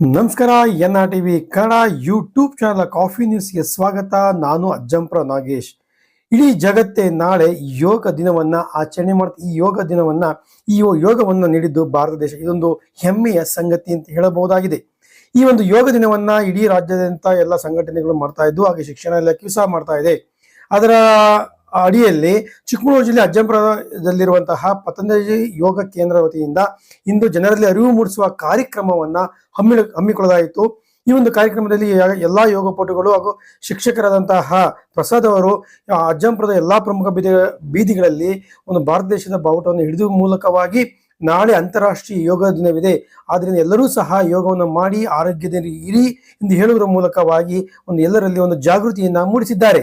ನಮಸ್ಕಾರ N R TV Kannada YouTube channel coffee ನ್ಯೂಸ್ಗೆ ಸ್ವಾಗತ. ನಾನು ಅಜ್ಜಂಪುರ ನಾಗೇಶ್. ಇಡೀ ಜಗತ್ತೇ ನಾಳೆ ಯೋಗ ದಿನವನ್ನ ಆಚರಣೆ ಮಾಡ್ತಾ ಈ ಯೋಗ ದಿನವನ್ನ, ಈ ಯೋಗವನ್ನ ನೀಡಿದ್ದು ಭಾರತ ದೇಶ. ಇದೊಂದು ಹೆಮ್ಮೆಯ ಸಂಗತಿ ಅಂತ ಹೇಳಬಹುದಾಗಿದೆ. ಈ ಒಂದು ಯೋಗ ದಿನವನ್ನ ಇಡೀ ರಾಜ್ಯದಂತ ಎಲ್ಲ ಸಂಘಟನೆಗಳು ಮಾಡ್ತಾ ಇದ್ದು, ಹಾಗೆ ಶಿಕ್ಷಣ ಇಲಾಖೆಯೂ ಸಹ ಮಾಡ್ತಾ ಇದೆ. ಅದರ ಅಡಿಯಲ್ಲಿ ಚಿಕ್ಕಮಗಳೂರು ಜಿಲ್ಲೆ ಅಜ್ಜಂಪುರದಲ್ಲಿರುವಂತಹ ಪತಂಜಲಿ ಯೋಗ ಕೇಂದ್ರ ವತಿಯಿಂದ ಇಂದು ಜನರಲ್ಲಿ ಅರಿವು ಮೂಡಿಸುವ ಕಾರ್ಯಕ್ರಮವನ್ನ ಹಮ್ಮಿ ಹಮ್ಮಿಕೊಳ್ಳಲಾಯಿತು. ಈ ಒಂದು ಕಾರ್ಯಕ್ರಮದಲ್ಲಿ ಎಲ್ಲಾ ಯೋಗಪಟುಗಳು ಹಾಗೂ ಶಿಕ್ಷಕರಾದಂತಹ ಪ್ರಸಾದ್ ಅವರು ಅಜ್ಜಂಪುರದ ಎಲ್ಲಾ ಪ್ರಮುಖ ಬೀದಿ ಬೀದಿಗಳಲ್ಲಿ ಒಂದು ಭಾರತ ದೇಶದ ಬಾವುಟವನ್ನು ಹಿಡಿದು ಮೂಲಕವಾಗಿ ನಾಳೆ ಅಂತಾರಾಷ್ಟ್ರೀಯ ಯೋಗ ದಿನವಿದೆ. ಆದ್ದರಿಂದ ಎಲ್ಲರೂ ಸಹ ಯೋಗವನ್ನು ಮಾಡಿ ಆರೋಗ್ಯದಲ್ಲಿ ಇರಿ ಎಂದು ಹೇಳುವುದರ ಮೂಲಕವಾಗಿ ಒಂದು ಎಲ್ಲರಲ್ಲಿ ಒಂದು ಜಾಗೃತಿಯನ್ನು ಮೂಡಿಸಿದ್ದಾರೆ.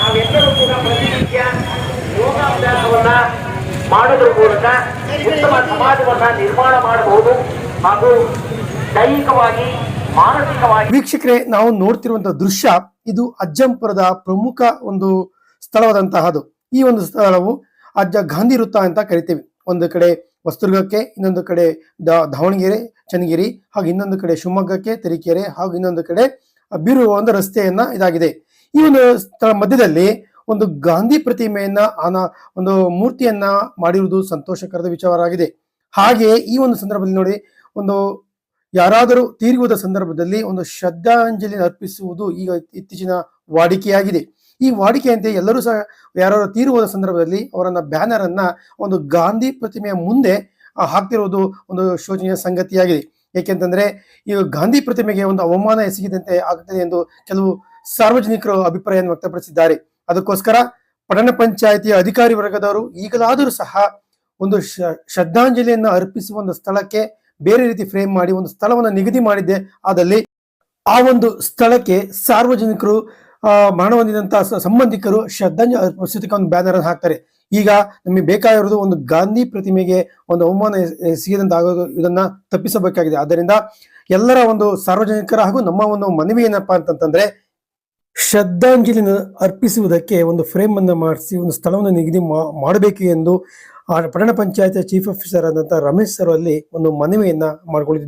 ನಾವೆಲ್ಲರೂ ಕೂಡ ಮಾಡೋದ್ರ ಮೂಲಕ ಉತ್ತಮ ಸಮಾಜವನ್ನ ನಿರ್ಮಾಣ ಮಾಡಬಹುದು ಹಾಗೂ ದೈಹಿಕವಾಗಿ ಮಾನಸಿಕವಾಗಿ ವೀಕ್ಷಕರೇ, ನಾವು ನೋಡ್ತಿರುವಂತಹ ದೃಶ್ಯ ಇದು ಅಜ್ಜಂಪುರದ ಪ್ರಮುಖ ಒಂದು ಸ್ಥಳವಾದಂತಹದು. ಈ ಒಂದು ಸ್ಥಳವು ಅಜ್ಜ ಗಾಂಧಿ ವೃತ್ತ ಅಂತ ಕರಿತೇವೆ. ಒಂದು ಕಡೆ ವಸ್ತುರ್ಗಕ್ಕೆ ಇನ್ನೊಂದು ಕಡೆ ದಾವಣಗೆರೆ, ಚನ್ನಗಿರಿ, ಹಾಗೂ ಇನ್ನೊಂದು ಕಡೆ ಶಿವಮೊಗ್ಗಕ್ಕೆ, ತರೀಕೆರೆ, ಹಾಗೂ ಇನ್ನೊಂದು ಕಡೆ ಬೀರುವ ಒಂದು ರಸ್ತೆಯನ್ನ ಇದಾಗಿದೆ. ಈ ಒಂದು ಸ್ಥಳ ಮಧ್ಯದಲ್ಲಿ ಒಂದು ಗಾಂಧಿ ಪ್ರತಿಮೆಯನ್ನ, ಆನ ಒಂದು ಮೂರ್ತಿಯನ್ನ ಮಾಡಿರುವುದು ಸಂತೋಷಕರದ ವಿಚಾರವಾಗಿದೆ. ಹಾಗೆಯೇ ಈ ಒಂದು ಸಂದರ್ಭದಲ್ಲಿ ನೋಡಿ, ಒಂದು ಯಾರಾದರೂ ತೀರ್ಗುವುದ ಸಂದರ್ಭದಲ್ಲಿ ಒಂದು ಶ್ರದ್ಧಾಂಜಲಿ ಅರ್ಪಿಸುವುದು ಈಗ ಇತ್ತೀಚಿನ ವಾಡಿಕೆಯಾಗಿದೆ. ಈ ವಾಡಿಕೆಯಂತೆ ಎಲ್ಲರೂ ಸಹ ಯಾರು ತೀರುವುದ ಸಂದರ್ಭದಲ್ಲಿ ಅವರನ್ನ ಬ್ಯಾನರ್ ಅನ್ನ ಒಂದು ಗಾಂಧಿ ಪ್ರತಿಮೆಯ ಮುಂದೆ ಹಾಕ್ತಿರುವುದು ಒಂದು ಶೋಚನೀಯ ಸಂಗತಿಯಾಗಿದೆ. ಏಕೆಂತಂದ್ರೆ, ಈ ಗಾಂಧಿ ಪ್ರತಿಮೆಗೆ ಒಂದು ಅವಮಾನ ಎಸಗಿದಂತೆ ಆಗುತ್ತದೆ ಎಂದು ಕೆಲವು ಸಾರ್ವಜನಿಕರು ಅಭಿಪ್ರಾಯವನ್ನು ವ್ಯಕ್ತಪಡಿಸಿದ್ದಾರೆ. ಅದಕ್ಕೋಸ್ಕರ ಪಟ್ಟಣ ಪಂಚಾಯಿತಿಯ ಅಧಿಕಾರಿ ವರ್ಗದವರು ಈಗಲಾದರೂ ಸಹ ಒಂದು ಶ್ರದ್ಧಾಂಜಲಿಯನ್ನ ಅರ್ಪಿಸುವ ಒಂದು ಸ್ಥಳಕ್ಕೆ ಬೇರೆ ರೀತಿ ಫ್ರೇಮ್ ಮಾಡಿ ಒಂದು ಸ್ಥಳವನ್ನು ನಿಗದಿ ಮಾಡಿದ್ದೆ. ಆದಲ್ಲಿ ಆ ಒಂದು ಸ್ಥಳಕ್ಕೆ ಸಾರ್ವಜನಿಕರು ಮರಣ ಸಂಬಂಧಿಕರು ಶ್ರದ್ಧಾಂಜಲಿ ಅರ್ಪಿಸೋದಕ್ಕೆ ಒಂದು ಬ್ಯಾನರ್ ಅನ್ನು ಹಾಕ್ತಾರೆ. ಈಗ ನಮಗೆ ಬೇಕಾಗಿರೋದು ಒಂದು ಗಾಂಧಿ ಪ್ರತಿಮೆಗೆ ಒಂದು ಅವಮಾನ ಸಿಗದಂತಾಗೋದು ಇದನ್ನ ತಪ್ಪಿಸಬೇಕಾಗಿದೆ. ಆದ್ದರಿಂದ ಎಲ್ಲರ ಒಂದು ಸಾರ್ವಜನಿಕರ ಹಾಗೂ ನಮ್ಮ ಒಂದು ಮನವಿ ಏನಪ್ಪಾ ಅಂತಂತಂದ್ರೆ ಶ್ರದ್ಧಾಂಜಲಿನ ಅರ್ಪಿಸುವುದಕ್ಕೆ ಒಂದು ಫ್ರೇಮ್ ಅನ್ನು ಮಾಡಿಸಿ, ಒಂದು ಸ್ಥಳವನ್ನು ನಿಗದಿ ಮಾಡಬೇಕು ಎಂದು ಪಟ್ಟಣ ಪಂಚಾಯತ್ ಚೀಫ್ ಆಫೀಸರ್ ಆದಂಥ ರಮೇಶ್ ಸರ್ ಅಲ್ಲಿ ಒಂದು ಮನವಿಯನ್ನ ಮಾಡಿಕೊಂಡಿದ್ದಾರೆ